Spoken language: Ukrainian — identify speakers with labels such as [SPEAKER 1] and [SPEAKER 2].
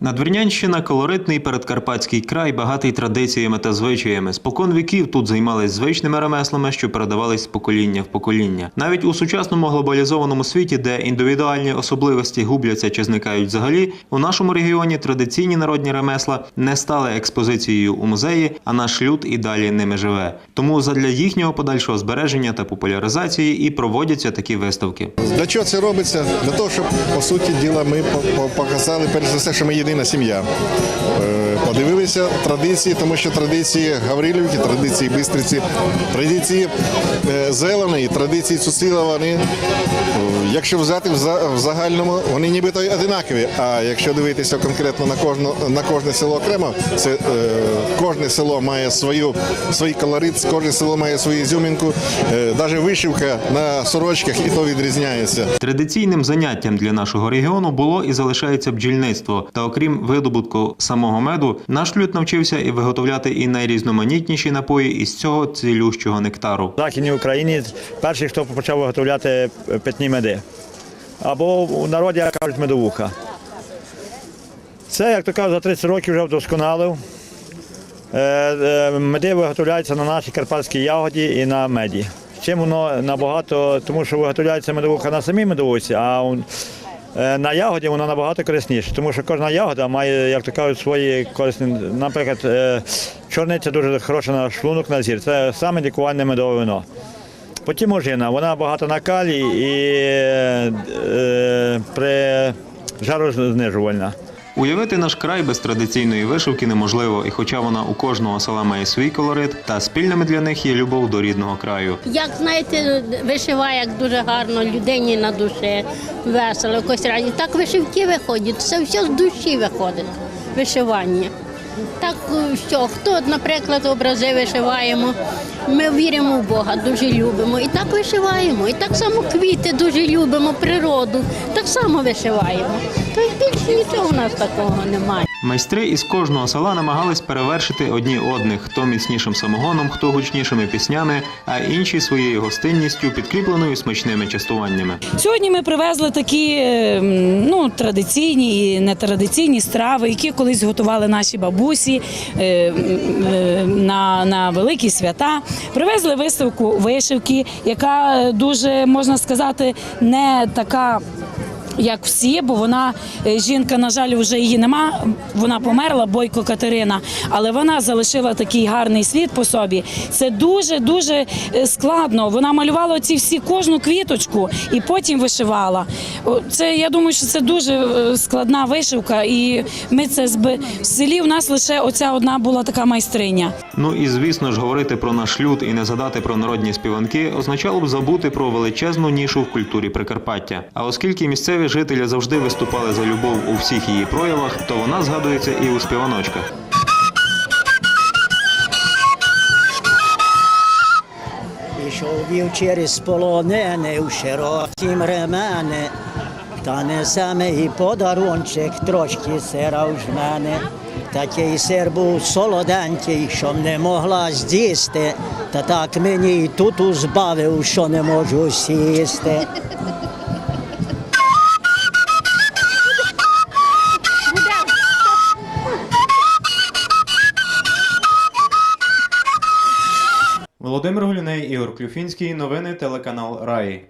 [SPEAKER 1] Надвірнянщина колоритний передкарпатський край, багатий традиціями та звичаями. Спокон віків тут займались звичними ремеслами, що передавались з покоління в покоління. Навіть у сучасному глобалізованому світі, де індивідуальні особливості губляться чи зникають взагалі, у нашому регіоні традиційні народні ремесла не стали експозицією у музеї, а наш люд і далі ними живе. Тому задля їхнього подальшого збереження та популяризації і проводяться такі виставки.
[SPEAKER 2] Для чого це робиться? Для того, щоб по суті діла ми по- по- показали перш за все, що ми єдина сім'я. Е, Подивилися традиції, тому що традиції Гаврилівки, традиції Бистриці, традиції е, Зеленої, традиції Цусила, вони, е, якщо взяти в за- в загальному, вони нібито одинакові. А якщо дивитися конкретно на кожну на кожне село окремо, це е, кожне село має свою свій колорит, кожне село має свою ізюмінку. Навіть вишивка на сорочках і то відрізняється.
[SPEAKER 1] Традиційним заняттям для нашого регіону було і залишається бджільництво. Та окрім видобутку самого меду, наш люд навчився і виготовляти і найрізноманітніші напої із цього цілющого нектару.
[SPEAKER 3] В Західній Україні перший, хто почав виготовляти питні меди. Або у народі як кажуть медовуха. Це, як то кажуть, за 30 років вже вдосконалив. Е, е, Меди виготовляються на нашій карпатській ягоді і на меді. Чим воно набагато, тому що виготовляється медовуха на самій медовуці, а на ягоді вона набагато корисніше, тому що кожна ягода має, як то кажуть, свої корисні. Наприклад, е, чорниця дуже хороша на шлунок, на зір. Це саме лікувальне медове вино. Потім ожина, вона багата на калій і е, при жарознижувальна.
[SPEAKER 1] Уявити наш край без традиційної вишивки неможливо, і хоча вона у кожного села має свій колорит, та спільними для них є любов до рідного краю.
[SPEAKER 4] Як знаєте, вишиває як дуже гарно людині на душі, весело, якось раді. Так вишивки виходять, це все з душі виходить, вишивання. Так е, що, хто, наприклад, образи вишиваємо, ми віримо в Бога, дуже любимо. І так вишиваємо. І так само квіти дуже любимо, природу, так само вишиваємо. То й більше нічого у нас такого немає.
[SPEAKER 1] Майстри із кожного села намагались перевершити одні одних, хто міцнішим самогоном, хто гучнішими піснями, а інші своєю гостинністю, підкріпленою смачними частуваннями.
[SPEAKER 5] Сьогодні ми привезли такі е, ну, традиційні і нетрадиційні страви, які колись готували наші бабусі е, е, на, на великі свята. Привезли виставку вишивки, яка дуже можна сказати не така. Як всі, бо вона е, жінка, на жаль, вже її нема. Вона померла, бойко Катерина, але вона залишила такий гарний слід по собі. Це дуже дуже е, складно. Вона малювала ці всі кожну квіточку і потім вишивала. Це я думаю, що це дуже е, складна вишивка, і ми це зби в селі. У нас лише оця одна була така майстриня.
[SPEAKER 1] Ну і звісно ж, говорити про наш люд і не згадати про народні співанки означало б забути про величезну нішу в культурі Прикарпаття. А оскільки місцеві жителі завжди виступали за любов у всіх її проявах, то вона згадується і у співаночках.
[SPEAKER 6] Ішов вів через полонене у широкім ремени, та несе мій подарунчик, трошки сира в жмене. Такий сир був солоденький, що не могла з'їсти, та так мені й тут узбавив, що не можу сісти.
[SPEAKER 1] Володимир Глюней, Ігор Клюфінський. Новини телеканал Раї.